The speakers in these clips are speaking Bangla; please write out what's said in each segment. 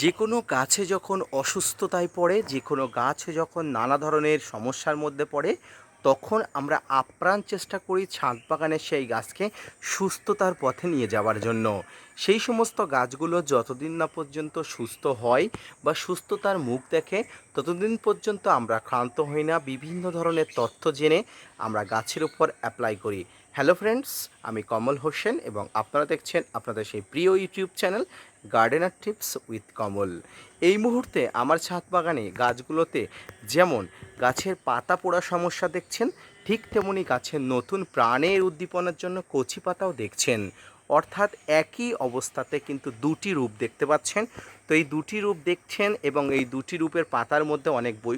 যে কোনো গাছে যখন অসুস্থতায় পড়ে, যে কোনো গাছ যখন নানা ধরনের সমস্যার মধ্যে পড়ে, তখন আমরা আপ্রাণ চেষ্টা করি ছাদ বাগানের সেই গাছকে সুস্থতার পথে নিয়ে যাওয়ার জন্য। সেই সমস্ত গাছগুলো যতদিন না পর্যন্ত সুস্থ হয় বা সুস্থতার মুখ দেখে, ততদিন পর্যন্ত আমরা ক্লান্ত হই না, বিভিন্ন ধরনের তথ্য জেনে আমরা গাছের উপর অ্যাপ্লাই করি। হ্যালো ফ্রেন্ডস, আমি কমল হোসেন এবং আপনারা দেখছেন আপনাদের সেই প্রিয় YouTube channel gardener tips with Kamal. এই মুহূর্তে আমার ছাদ বাগানে গাছগুলোতে যেমন গাছের পাতা পোড়া সমস্যা দেখছেন, ঠিক তেমনি গাছের নতুন প্রাণের উদ্দীপনার জন্য কচি পাতাও দেখছেন। অর্থাৎ একই অবস্থাতে কিন্তু দুটি রূপ দেখতে পাচ্ছেন। তো এই দুটি রূপ দেখছেন এবং এই দুটি রূপের পাতার মধ্যে অনেক বই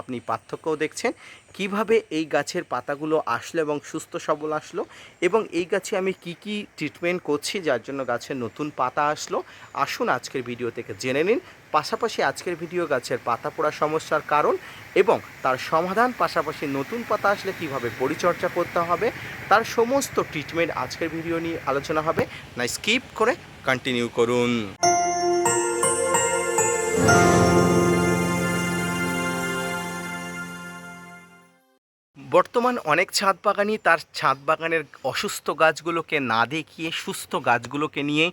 আপনি পার্থক্যও দেখছেন। কীভাবে এই গাছের পাতাগুলো আসলো এবং সুস্থ সবল আসলো এবং এই গাছে আমি কি কি ট্রিটমেন্ট করছি, যার জন্য গাছের নতুন পাতা আসলো, আসুন আজকের ভিডিও থেকে জেনে নিন। পাশাপাশি আজকের ভিডিও গাছের পাতা পোড়া সমস্যার কারণ এবং তার সমাধান, পাশাপাশি নতুন পাতা আসলে কীভাবে পরিচর্যা করতে হবে তার সমস্ত ট্রিটমেন্ট আজকের ভিডিও নিয়ে আলোচনা হবে। না স্কিপ করে কন্টিনিউ করুন। বর্তমান অনেক ছাদ বাগানই তার ছাদ বাগানের অসুস্থ গাছগুলোকে না দেখিয়ে সুস্থ গাছগুলোকে নিয়ে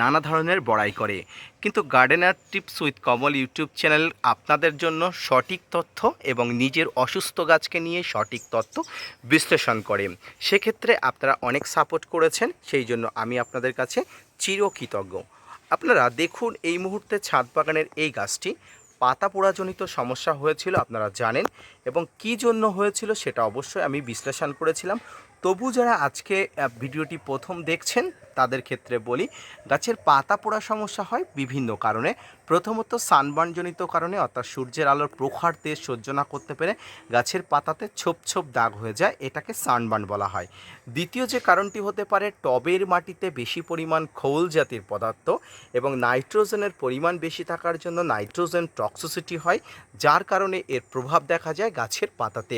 নানা ধরনের বড়াই করে। কিন্তু gardener tips with Kamal YouTube channel আপনাদের জন্য সঠিক তথ্য এবং নিজের অসুস্থ গাছকে নিয়ে সঠিক তথ্য বিশ্লেষণ করে। সেক্ষেত্রে আপনারা অনেক সাপোর্ট করেছেন, সেই জন্য আমি আপনাদের কাছে চিরকৃতজ্ঞ। আপনারা দেখুন এই মুহূর্তে ছাদ বাগানের এই গাছটি পাতা পোড়াজনিত সমস্যা হয়েছিল, আপনারা জানেন, এবং কি জন্য হয়েছিল সেটা অবশ্যই আমি বিশ্লেষণ করেছিলাম। তবু যারা আজকে ভিডিওটি প্রথম দেখছেন, তাদের ক্ষেত্রে বলি, গাছের পাতা পোড়া সমস্যা হয় বিভিন্ন কারণে। প্রথমত সানবার্নজনিত কারণে, অর্থাৎ সূর্যের আলোর প্রখর তেজ সহ্য না করতে পেরে গাছের পাতাতে ছোপ ছোপ দাগ হয়ে যায়, এটাকে সানবার্ন বলা হয়। দ্বিতীয় যে কারণটি হতে পারে, টবের মাটিতে বেশি পরিমাণ খোল জাতির পদার্থ এবং নাইট্রোজেনের পরিমাণ বেশি থাকার জন্য নাইট্রোজেন টক্সিসিটি হয়, যার কারণে এর প্রভাব দেখা যায় গাছের পাতাতে।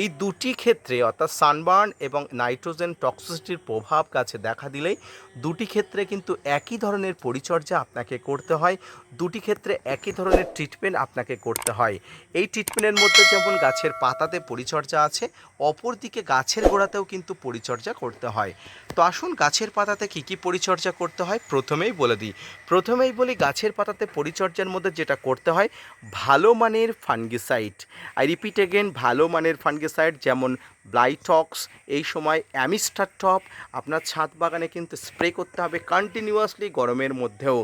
এই দুটি ক্ষেত্রে, অর্থাৎ সানবার্ন এবং নাইট্রোজেন টক্সিসিটির প্রভাব গাছে দেখা দিলেই, দুটি ক্ষেত্রে কিন্তু একই ধরনের পরিচর্যা আপনাকে করতে হয়। দুটি ক্ষেত্রে একই ধরনের ট্রিটমেন্ট আপনাকে করতে হয়। এই ট্রিটমেন্টের মধ্যে যেমন গাছের পাতাতে পরিচর্যা আছে, অপরদিকে গাছের গোড়াতেও কিন্তু পরিচর্যা করতে হয়। তো আসুন গাছের পাতাতে কী কী পরিচর্যা করতে হয়, প্রথমেই বলে দিই। প্রথমেই বলি, গাছের পাতাতে পরিচর্যার মধ্যে যেটা করতে হয়, ভালো মানের ফানগিসাইড আই রিপিট এগেন ভালো মানের ফানগিসাইড যেমন ব্লাইটক্স এই সময় অ্যামিস্টার টপ আপনার ছাদ বাগানে কিন্তু স্প্রে করতে হবে কন্টিনিউয়াসলি গরমের মধ্যেও।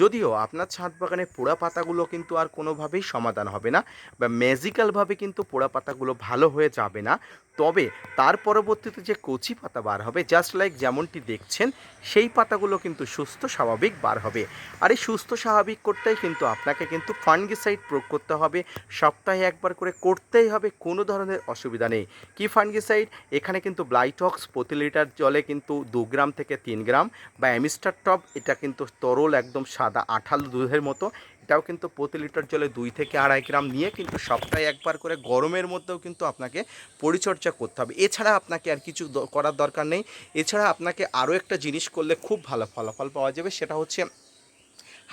যদিও আপনার ছাদ বাগানে পোড়া পাতাগুলো কিন্তু আর কোনোভাবেই সমাধান হবে না বা ম্যাজিক্যালভাবে কিন্তু পোড়া পাতাগুলো ভালো হয়ে যাবে না। তবে তার পরবর্তীতে যে কচি পাতা বার হবে জাস্ট লাইক যেমনটি দেখছেন, সেই পাতাগুলো কিন্তু সুস্থ স্বাভাবিক বার হবে। আর এই সুস্থ স্বাভাবিক করতেই কিন্তু আপনাকে কিন্তু ফানগিসাইড প্রয়োগ করতে হবে। সপ্তাহে একবার করে করতেই হবে, কোনো ধরনের অসুবিধা নেই। কি ফানগিসাইড এখানে কিন্তু ব্লাইটক্স প্রতি লিটার জলে কিন্তু দু গ্রাম থেকে তিন গ্রাম বা অ্যামিস্টার টপ এটা কিন্তু তরল একদম সাদা আঠালো দুধের মতো। এটাও কিন্তু প্রতি লিটার জলে দুই থেকে আড়াই গ্রাম নিয়ে কিন্তু সপ্তাহে একবার করে গরমের মধ্যেও কিন্তু আপনাকে পরিচর্যা করতে হবে। এছাড়া আপনাকে আর কিছু করার দরকার নেই। এছাড়া আপনাকে আরও একটা জিনিস করলে খুব ভালো ফলাফল পাওয়া যাবে, সেটা হচ্ছে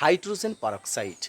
হাইড্রোজেন পারক্সাইড।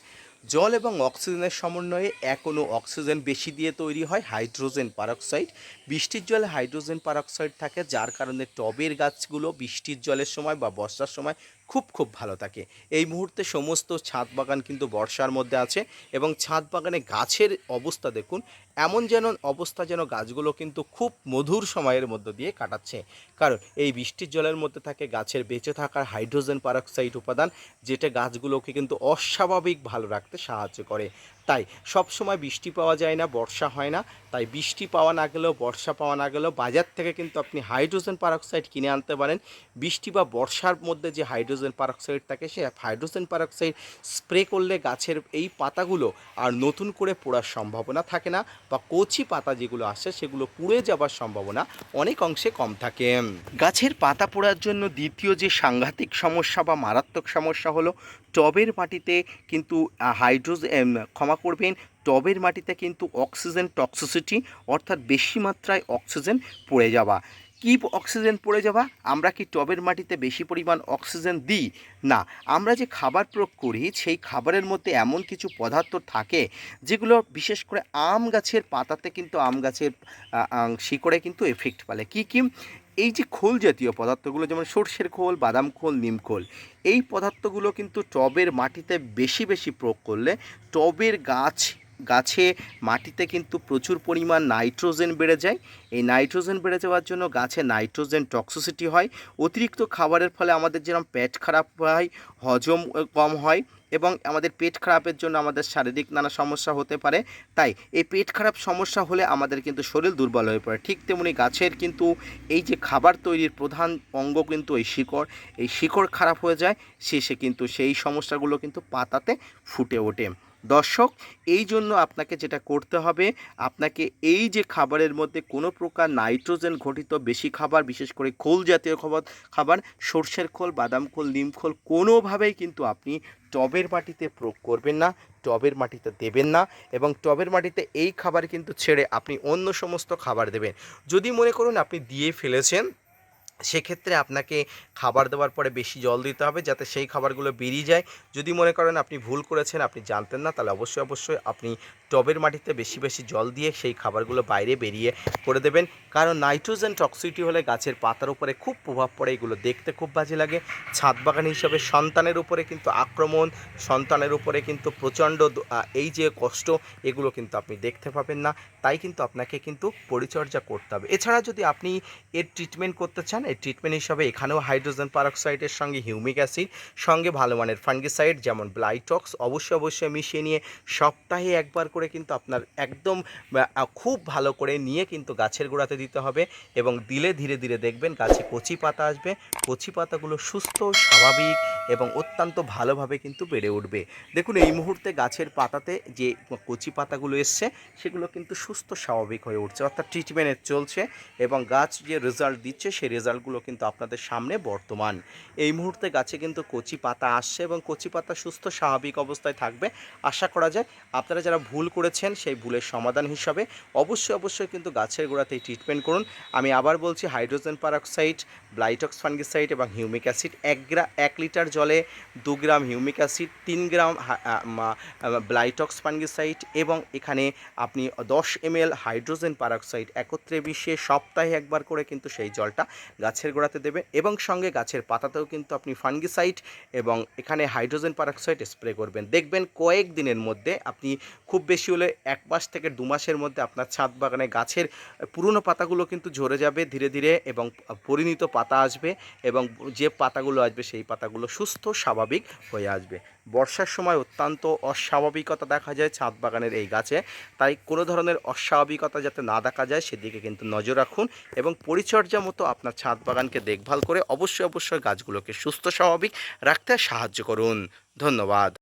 জল এবং অক্সিজেনের সমন্বয়ে এখনও অক্সিজেন বেশি দিয়ে তৈরি হয় হাইড্রোজেন পারক্সাইড। বৃষ্টির জলে হাইড্রোজেন পারক্সাইড থাকে, যার কারণে টবের গাছগুলো বৃষ্টির জলের সময় বা বর্ষার সময় খুব খুব ভালো থাকে। এই মুহূর্তে সমস্ত ছাদ বাগান কিন্তু বর্ষার মধ্যে আছে এবং ছাদ বাগানে গাছের অবস্থা দেখুন, এমন যেন অবস্থা যেন গাছগুলো কিন্তু খুব মধুর সময়ের মধ্য দিয়ে কাটাচ্ছে। কারণ এই বৃষ্টির জলের মধ্যে থাকে গাছের বেঁচে থাকার হাইড্রোজেন পারক্সাইড উপাদান, যেটা গাছগুলোকে কিন্তু অস্বাভাবিক ভালো রাখতে সাহায্য করে। তাই সব সময় বৃষ্টি পাওয়া যায় না, বর্ষা হয় না। তাই বৃষ্টি পাওয়া না গেলেও, বর্ষা পাওয়া না গেলেও বাজার থেকে কিন্তু আপনি হাইড্রোজেন পারক্সাইড কিনে আনতে পারেন। বৃষ্টি বা বর্ষার মধ্যে যে হাইড্রোজেন পারক্সাইড থাকে, সে হাইড্রোজেন পারক্সাইড স্প্রে করলে গাছের এই পাতাগুলো আর নতুন করে পোড়ার সম্ভাবনা থাকে না বা কচি পাতা যেগুলো আসে, সেগুলো পুড়ে যাবার সম্ভাবনা অনেক অংশে কম থাকে। গাছের পাতা পোড়ার জন্য দ্বিতীয় যে সাংঘাতিক সমস্যা বা মারাত্মক সমস্যা হলো টবের মাটিতে কিন্তু হাইড্রোজেন ক্ষমা করবেন, টবের মাটিতে কিন্তু অক্সিজেন টক্সিসিটি অর্থাৎ বেশি মাত্রায় অক্সিজেন পড়ে যাওয়া। কি অক্সিজেন পড়ে যাওয়া? আমরা কি টবের মাটিতে বেশি পরিমাণ অক্সিজেন দিই? না, আমরা যে খাবার প্রয়োগ করি, সেই খাবারের মধ্যে এমন কিছু পদার্থ থাকে, যেগুলো বিশেষ করে আম গাছের পাতাতে কিন্তু আম গাছের শিকড়ে কিন্তু এফেক্ট ফেলে। কী কী? এই যে খোল জাতীয় পদার্থগুলো, যেমন সর্ষের খোল, বাদাম খোল, নিম খোল, এই পদার্থগুলো কিন্তু টবের মাটিতে বেশি বেশি প্রয়োগ করলে টবের গাছ গাছে মাটিতে কিন্তু প্রচুর পরিমাণ নাইট্রোজেন বেড়ে যায়। এই নাইট্রোজেন বেড়ে যাওয়ার জন্য গাছে নাইট্রোজেন টক্সিসিটি হয়। অতিরিক্ত খাবারের ফলে আমাদের যেরকম পেট খারাপ হয়, হজম কম হয় এবং আমাদের পেট খারাপের জন্য আমাদের শারীরিক নানা সমস্যা হতে পারে। তাই এই পেট খারাপ সমস্যা হলে আমাদের কিন্তু শরীর দুর্বল হয়ে পড়ে। ঠিক তেমনি গাছের কিন্তু এই যে খাবার তৈরির প্রধান অঙ্গ কিন্তু এই শিকড়। এই শিকড় খারাপ হয়ে যায়, শেষে কিন্তু সেই সমস্যাগুলো কিন্তু পাতাতে ফুটে ওঠে। দর্শক, এই জন্য আপনাকে যেটা করতে হবে, আপনাকে এই যে খাবারের মধ্যে কোনো প্রকার নাইট্রোজেন ঘটিত বেশি খাবার, বিশেষ করে খোল জাতীয় খাবার খাবার, সর্ষের খোল, বাদাম খোল, নিম খোল, কোনোভাবেই কিন্তু আপনি টবের মাটিতে প্রয়োগ করবেন না, টবের মাটিতে দেবেন না এবং টবের মাটিতে এই খাবার কিন্তু ছেড়ে আপনি অন্য সমস্ত খাবার দেবেন। যদি মনে করুন আপনি দিয়ে ফেলেছেন সেক্ষেত্রে আপনাকে খাবার দেওয়ার পরে বেশি জল দিতে হবে যাতে সেই খাবারগুলো বেরিয়ে যায়। যদি মনে করেন আপনি ভুল করেছেন, আপনি জানতেন না, তাহলে অবশ্যই অবশ্যই আপনি টবের মাটিতে বেশি বেশি জল দিয়ে সেই খাবারগুলো বাইরে বেরিয়ে করে দেবেন। কারণ নাইট্রোজেন টক্সিটি হলে গাছের পাতার উপরে খুব প্রভাব পড়ে, এগুলো দেখতে খুব বাজে লাগে। ছাদ বাগান হিসাবে সন্তানের উপরে কিন্তু আক্রমণ, সন্তানের উপরে কিন্তু প্রচণ্ড এই যে কষ্ট, এগুলো কিন্তু আপনি দেখতে পাবেন না। তাই কিন্তু আপনাকে কিন্তু পরিচর্যা করতে হবে। এছাড়া যদি আপনি এর ট্রিটমেন্ট করতে চান এই ট্রিটমেন্ট হিসাবে এখানেও হাইড্রোজেন পারক্সাইডের সঙ্গে হিউমিক অ্যাসিড সঙ্গে ভালো মানের ফাঙ্গিসাইড যেমন ব্লাইটক্স অবশ্যই অবশ্যই মিশিয়ে নিয়ে সপ্তাহে একবার করে কিন্তু আপনার একদম খুব ভালো করে নিয়ে কিন্তু গাছের গোড়াতে দিতে হবে এবং দিলে ধীরে ধীরে দেখবেন গাছে কচি পাতা আসবে। কচি পাতাগুলো সুস্থ, স্বাভাবিক এবং অত্যন্ত ভালোভাবে কিন্তু বেড়ে উঠবে। দেখুন, এই মুহূর্তে গাছের পাতাতে যে কচি পাতাগুলো এসছে, সেগুলো কিন্তু সুস্থ, স্বাভাবিক হয়ে উঠছে। অর্থাৎ ট্রিটমেন্ট চলছে এবং গাছ যে রেজাল্ট দিচ্ছে, সেই রেজাল্টগুলো কিন্তু আপনাদের সামনে বর্তমান। এই মুহূর্তে গাছে কিন্তু কচি পাতা আসছে এবং কচি পাতা সুস্থ, স্বাভাবিক অবস্থায় থাকবে। আশা করা যায় আপনারা যারা ভুল করেছেন সেই ভুলের সমাধান হিসাবে অবশ্যই অবশ্যই কিন্তু গাছের গোড়াতে ট্রিটমেন্ট করুন। আমি আবার বলছি হাইড্রোজেন পারক্সাইড ব্লাইটক্স ফাঙ্গিসাইড এবং হিউমিক অ্যাসিড এক গ্রা, এক লিটার জলে দু গ্রাম হিউমিক অ্যাসিড তিন গ্রাম ব্লাইটক্স ফাঙ্গিসাইড এবং এখানে আপনি দশ এমএল হাইড্রোজেন পারক্সাইড একত্রে মিশিয়ে সপ্তাহে একবার করে কিন্তু সেই জলটা গাছের গোড়াতে দেবে এবং সঙ্গে গাছের পাতাতেও কিন্তু আপনি ফাঙ্গিসাইড এবং এখানে হাইড্রোজেন পারক্সাইড স্প্রে করবেন। দেখবেন কয়েক দিনের মধ্যে আপনি খুব বেশি হলে এক মাস থেকে দু মাসের মধ্যে আপনার ছাদ বাগানে গাছের পুরনো পাতাগুলো কিন্তু ঝরে যাবে ধীরে ধীরে এবং পরিণত পাতা আসবে এবং যে পাতাগুলো আসবে সেই পাতাগুলো সুস্থ স্বাভাবিক হয়ে আসবে। বর্ষার সময় অত্যন্ত অস্বাভাবিকতা দেখা যায় ছাদ বাগানের এই গাছে। তাই কোনো ধরনের অস্বাভাবিকতা যাতে না দেখা যায় সেদিকে কিন্তু নজর রাখুন এবং পরিচর্যা মতো আপনার ছাদ বাগানকে দেখভাল করে অবশ্যই অবশ্যই গাছগুলোকে সুস্থ, স্বাভাবিক রাখতে সাহায্য করুন। ধন্যবাদ।